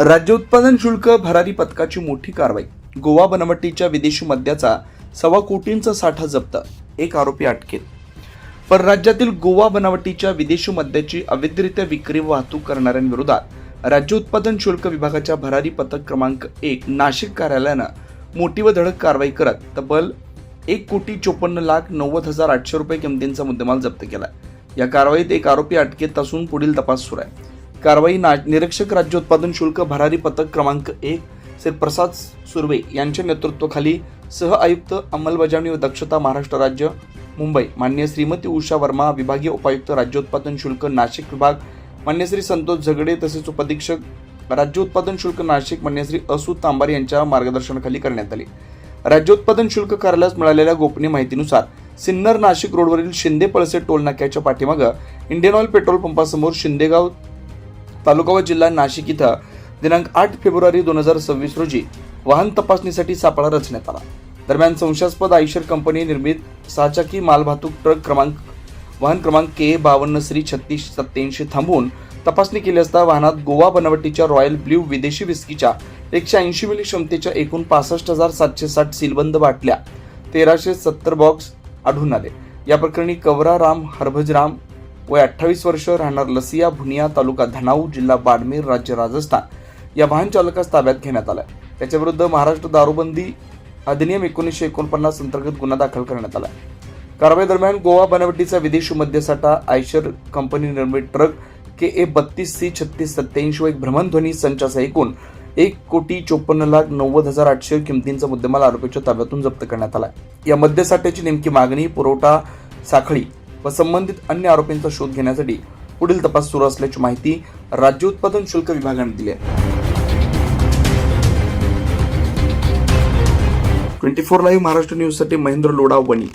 राज्य उत्पादन शुल्क भरारी पथकाची मोठी कारवाई. गोवा बनावटीच्या विदेशी मद्याचा सव्वा कोटींचा साठा जप्त एक आरोपी अटकेत. परराज्यातील गोवा बनावटीच्या विदेशी मद्याची अवैधरित्या विक्री वाहतूक करणाऱ्यांविरोधात राज्य उत्पादन शुल्क विभागाच्या भरारी पथक क्रमांक एक नाशिक कार्यालयानं मोठी व धडक कारवाई करत तब्बल एक कोटी चोपन्न लाख नव्वद हजार आठशे रुपये किमतींचा मुद्देमाल जप्त केला. या कारवाईत एक आरोपी अटकेत असून पुढील तपास सुरू आहे. कारवाई ना निरीक्षक राज्य उत्पादन शुल्क भरारी पथक क्रमांक एक श्री प्रसाद सुर्वे यांच्या नेतृत्वाखाली सह आयुक्त अंमलबजावणी व दक्षता महाराष्ट्र राज्य मुंबई. मान्य श्रीमती उषा वर्मा विभागीय उपायुक्त राज्य उत्पादन शुल्क नाशिक विभाग. मान्य श्री संतोष झगडे तसेच उपधीक्षक राज्य उत्पादन शुल्क नाशिक मान्य श्री असू तांबार यांच्या मार्गदर्शनाखाली करण्यात आले. राज्य उत्पादन शुल्क कार्यालयास मिळालेल्या गोपनीय माहितीनुसार सिन्नर नाशिक रोडवरील शिंदे पळसे टोल नाक्याच्या पाठीमागं इंडियन ऑइल पेट्रोल पंपासमोर शिंदेगाव तालुका व जिल्हा नाशिक इथं दिनांक आठ फेब्रुवारी दोन हजार सव्वीस रोजी वाहन तपासणीसाठी सापळा रचण्यात आला. दरम्यान संशयास्पद आयशर कंपनी निर्मित सहाचाकी मालवाहतूक ट्रक क्रमांक वाहन क्रमांक के बावन्न श्री छत्तीस सत्याऐंशी थांबवून तपासणी केली असता वाहनात गोवा बनवटीच्या रॉयल ब्ल्यू विदेशी विस्कीच्या एकशे ऐंशी मिली क्षमतेच्या एकूण पासष्ट हजार सातशे साठ सीलबंद बाटल्या तेराशे सत्तर बॉक्स आढळून आले. या प्रकरणी कवरा राम हरभजराम वय अठ्ठावीस वर्ष राहणार लसिया भुनिया तालुका धनाऊ जिल्हा बाडमेर राज्य राजस्थान या वाहन चालकास ताब्यात घेण्यात आलाय. त्याच्याविरुद्ध महाराष्ट्र दारूबंदी अधिनियम एकोणीसशे एकोणपन्नास अंतर्गत गुन्हा दाखल करण्यात आला कारवाई दरम्यान गोवा बनावटीचा विदेशी मद्यसाठा आयशर कंपनी निर्मित ट्रक के ए बत्तीस सी छत्तीस सत्याऐंशी व एक भ्रमणध्वनी संचाचा एकूण एक कोटी चोपन्न लाख नव्वद हजार आठशे किमतींचा मुद्देमाल आरोपीच्या ताब्यातून जप्त करण्यात आला या मद्यसाठ्याची नेमकी मागणी पुरवठा साखळी व संबंधित अन्य आरोपींचा शोध घेण्यासाठी पुढील तपास सुरू असल्याची माहिती राज्य उत्पादन शुल्क विभागाने दिली आहे. ट्वेंटी फोर लाईव्ह महाराष्ट्र न्यूजसाठी महेंद्र लोडा वणी